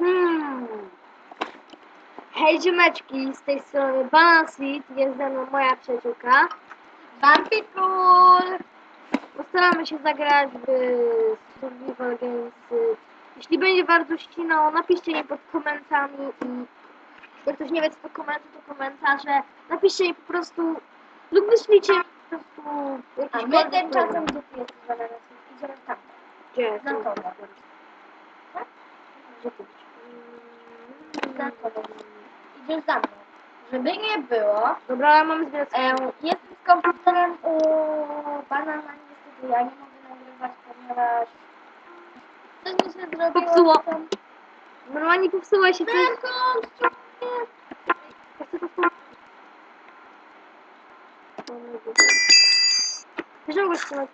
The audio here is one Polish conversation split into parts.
Hmm. Hej ziomeczki, z tej strony Banan Sweet, jest ze mną moja przyjaciółka. Bumpypool! Postaramy się zagrać w Survival Games. Jeśli będzie bardzo ścinało, napiszcie mi pod komentarzami i jak ktoś nie wie co to komentarze, to komentarze. Napiszcie mi po prostu lub wyślijcie mi po prostu A jakiś my tymczasem gdzie Banana Sweet? Idziemy tam. Gdzie? Na to. Tak? Gdzie ty? Za tobą. Idziesz za mną. Żeby nie było, Dobra, ale mamy zbierać e, jestem z komputerem u Banana niestety ja nie mogę nagrywać, ponieważ coś mi się zrobiło. Popsuło. tam. Normalnie popsuła się coś. Welcome, Ja chcę popsuła. Wiesz, że mogłeś trzymać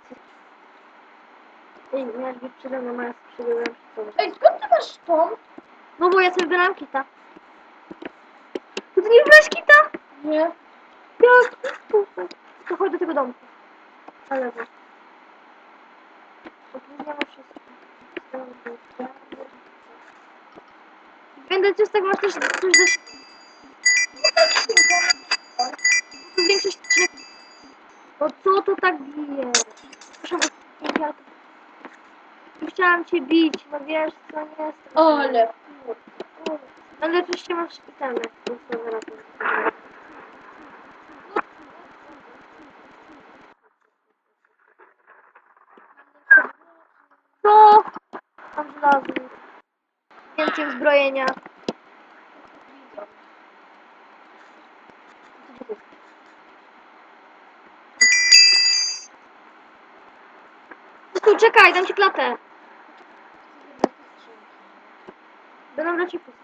Ej, miałeś być przede mną, a ja przybyłem przed tobą. Ej, skąd ty masz tą? No bo ja sobie wybieram kita. Ty nie wybrasz kita? Nie. Jak? To chodź do tego domku. Na lewo. Opóźniamy wszystko. Będę cię z tego też coś do większość odcinek. No co to tak bije? Proszę ja chciałam cię bić, no wiesz co nie jest. Ale Ale oczywiście masz itemy. więc to. Co? Mam żelazo. Więcej uzbrojenia. Tu czekaj, dam ci klatę. Będą dla ciebie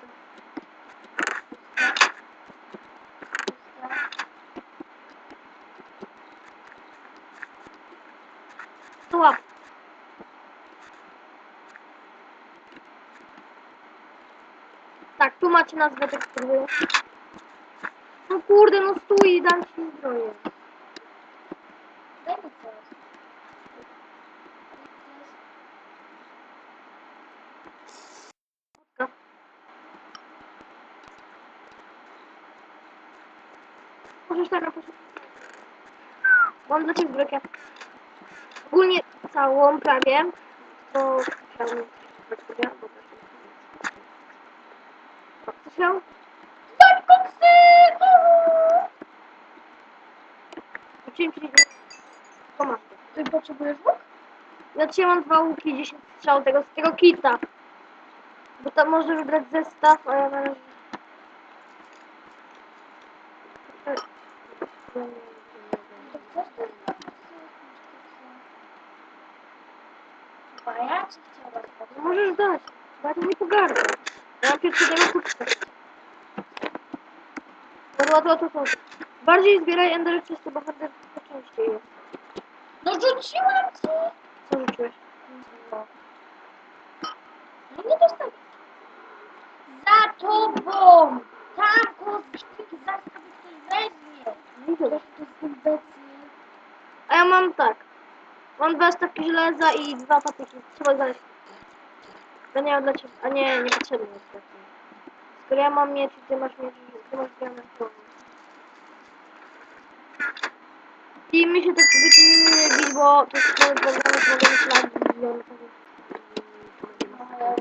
Tak, tu macie nazwę tekstury. No kurde, no stój, dam ci zbroję. Daj mi. Możesz tak na. Mam dla ciebie zbroję. Ogólnie całą prawie. To chciałbym bo Chcesz ją? Daj koksy! Uuu. Uczyłem cię To masz. Ty potrzebujesz łuk? Ja dzisiaj mam dwa łuki, 10 strzał tego, z tego kita. Bo tam można wybrać zestaw, a ja na razie... Chyba ja ci chciałam możesz dać, to nie pogardzę. Ja mam pierwszego kupca. Ład, ład, ład, ład. Bardziej zbieraj Ender czysty, bo Ender to częściej jest. No rzuciłam ci! Co rzuciłeś? No. No nie dostać. Za tobą! Tam kostki, zaraz sobie ktoś weźmie. Widzę. Jaki to jest imbecyl. A ja mam tak. Mam dwa stawki żelaza i dwa patyki. Trzeba znaleźć. To nie mam dla ciebie. A nie, nie potrzebny jest taki. Skoro ja mam miecz, ty masz miecz, ty masz to- I my się tak wycinimy bić, bo to jest program, mogę mieć on No,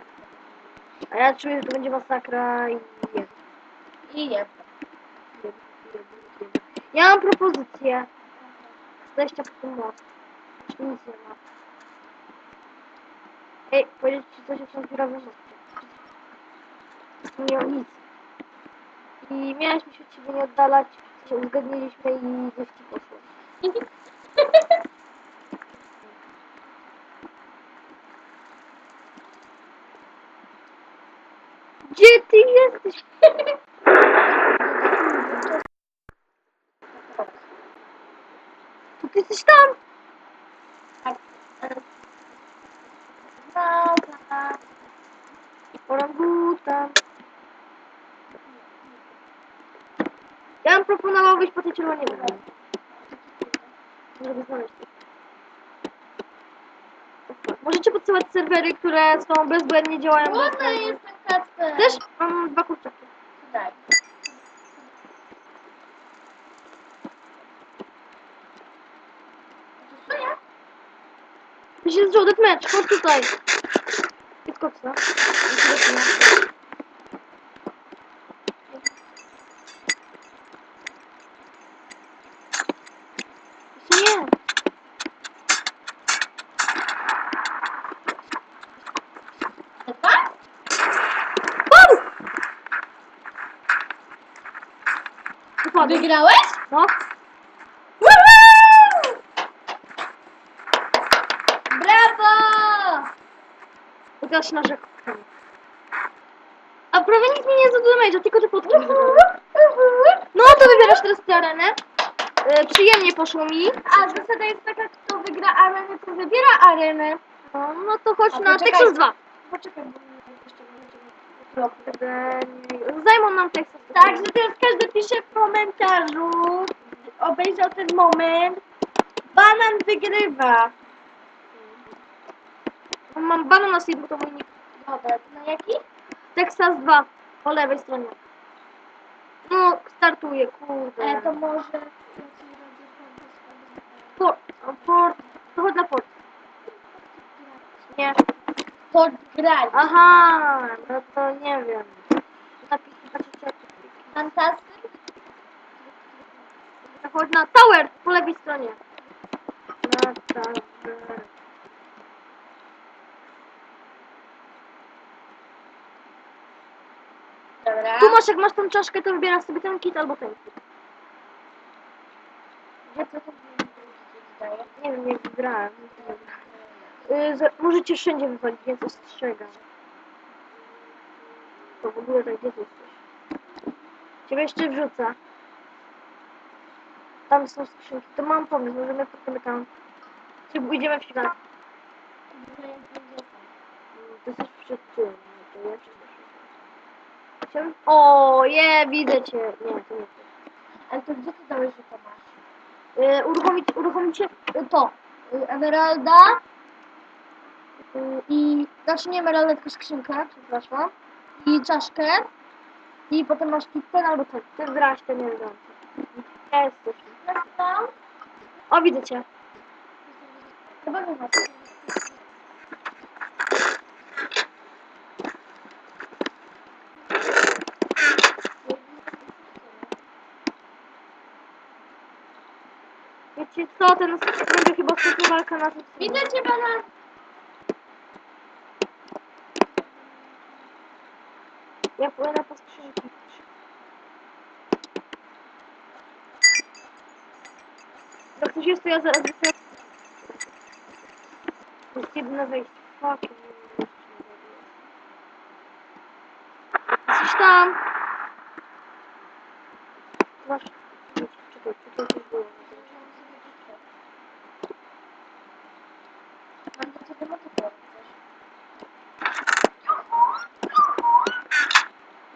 A ja czuję, że to będzie masakra i jest. I je. Ja mam propozycję. Zejścia po tym most. Jeszcze nic nie ma. Ej, powiedzieć ci coś o książkowym moście. Nie mam nic. I miałyśmy się od ciebie nie oddalać, się uzgodniliśmy i ci poszło. Gdzie ty jesteś? To ty jesteś tam? Tej czerwonej broni, żeby znaleźć. Możecie podsyłać serwery, które są bezbłędnie działają. Głodna bez- jestem, Kacper. Też mam dwa kurczaki. Daj. To się zdział mecz, chodź tutaj. Jest koksa. Jeszcze nie. Dwa? Bum! Wypadłem. Wygrałeś? No. Brawo! I teraz się narzekam. A prawie nic mi nie zadumejże, tylko mi zadałem. No to wybierasz teraz tę arenę. E, przyjemnie poszło mi. A zasada jest taka, kto wygra arenę, to wybiera arenę. No, no to chodź A na poczekaj. Texas 2. Poczekaj, bo Zajmą nam Texas. Tak, że teraz każdy pisze w komentarzu, obejrzał ten moment. Banan wygrywa. Mam banan na seed, bo to mój nick. Dobra, na jaki? Texas 2. Po lewej stronie. No, startuję, kurde. E, to może... Port. o, Port. To chodź na port. Nie. Podgrali. Aha, no to nie wiem. Fantastyk? to chodź na tower po lewej stronie. Na tower. Dobra. Tu masz, jak masz tą czaszkę, to wybierasz sobie ten kit albo ten kit. Gdzie to tu daje? Nie wiem, jak wybrałem. Yy, z- możecie wszędzie wywalić, więc ostrzegam. To w ogóle tak gdzie ty jesteś? Ciebie jeszcze wrzucę. Tam są skrzynki. To mam pomysł, możemy pójdziemy tam. Czy pójdziemy w świat? To jesteś przed tym. No to ja przed. O, je, widzę cię. Nie, to nie ty. Ale to gdzie ty dałeś, że to masz? Yy, uruchomić, uruchomicie Y, To. y, Emeralda. I... Nie emeralda, tylko skrzynkę, przepraszam. I czaszkę. I potem masz ten albo ten. Ty wybrałaś ten jeden. Jesteś. Nastał. O, widzę cię. Chyba nie masz. Wiecie co, ten będzie chyba ostatnia walka na tym Widzę cię, banan. Ja płynę po skrzynki. Jak coś jest, to ja zaraz wysyłam. Jest jedyne wejście. Fuck. Jesteś tam. Masz. Czekaj, tutaj coś było. Mam do ciebie motykę.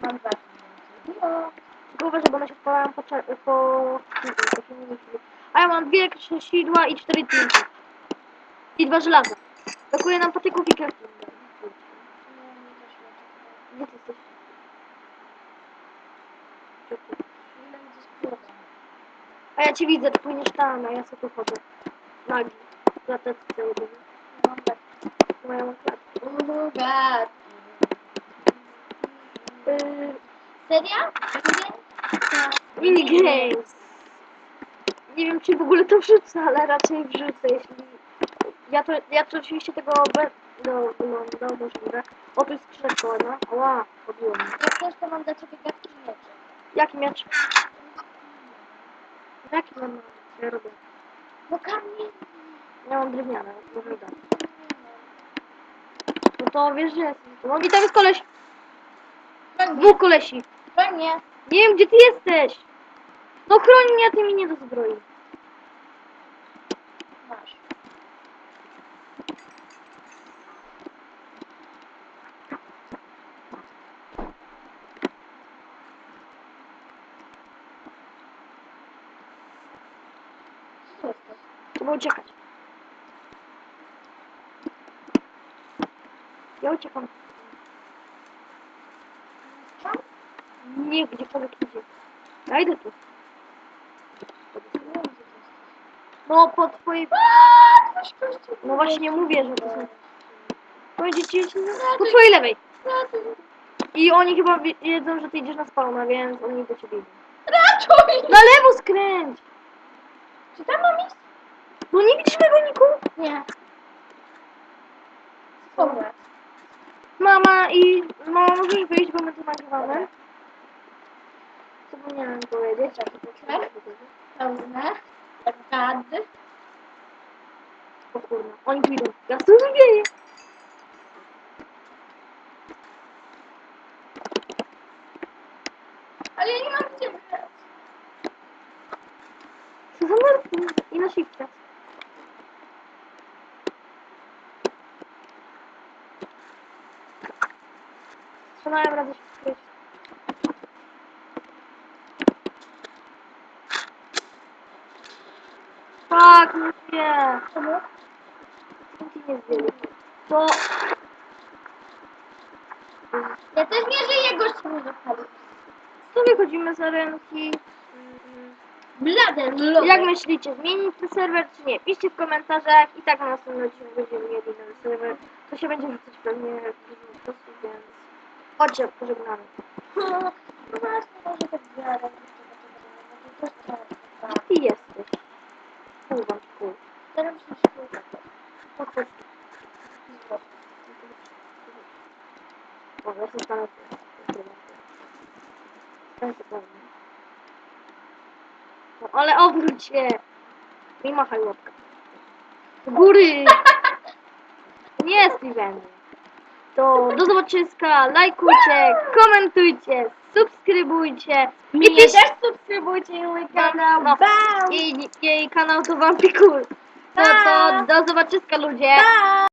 Mam dwa. No. Tylko uważaj, bo one się spalają po, po. A ja mam dwie sidła i cztery tinki. I dwa żelaza. Brakuje nam patyków i kwiatów. Gdzie ty jesteś? A ja cię widzę, ty płyniesz tam, a ja sobie tu chodzę. Nagi. Chcę jedynie. Mam klatkę. Yy, Seria? Minigames. Nie wiem, czy w ogóle to wrzucę, ale raczej wrzucę, jeśli... Ja to, ja to oczywiście tego będę oglądał, możliwe. O, tu jest skrzynka ładna. Ła, mnie. Jak chcesz, to mam dla ciebie gadki miecze. Jaki miecz? Jaki mam? Ja robię. No kamień. Ja mam drewniane, może mi dać. No to wiesz, że jestem. No i tam jest koleś. Dwóch kolesi. Fajnie. Nie wiem, gdzie ty jesteś. No chroń mnie, a ty mi nie dozbroi. Masz. Uciekać. Ja uciekam. Nie, gdziekolwiek idzie. Ja idę tu. No, po twojej... No właśnie mówię, że to są... Powiedzieć ci po twojej lewej. I oni chyba wie- wiedzą, że ty idziesz na spawna, więc oni do ciebie idą. Ratuj! Na lewo skręć! Czy tam mam iść? No nie widzisz mego niku? Nie. Dobra. Mama i... Mama, możesz wyjść, bo my tu nagrywamy? Zapomniałem powiedzieć. Tak? Pełne. Gad. O kurwa, oni tu idą. Ja tu zwieję. Ale ja nie mam gdzie wybrać. Co za nerwy? I na shifcie. Trzymałem radę Fuck, nie. Czemu? Ci nie zdjęli. To... Ja też nie żyję, gościu mnie zapalił. Tu wychodzimy z arenki. Mm. Blade, lody. Jak myślicie, zmienić ten serwer czy nie? Piszcie w komentarzach i tak na następnym odcinku będziemy mieli ten serwer. To się będzie rzucać pewnie w różny sposób, więc chodźcie, pożegnamy. No właśnie, może tak tak. Gdzie ty jesteś? Kurwa, chuj. Teraz muszę szukać. Chodź, chodź. O, ja się stanę tu. Stań się pewnie. No, ale obróć się! I machaj łapkę. Do góry! Nie, Steven. To do zobaczyska, lajkujcie, komentujcie, subskrybujcie. I Mnie pisz... też subskrybujcie mój kanał. No. Bam! Jej, jej kanał to Wampikur. No to do zobaczyska ludzie. Bam!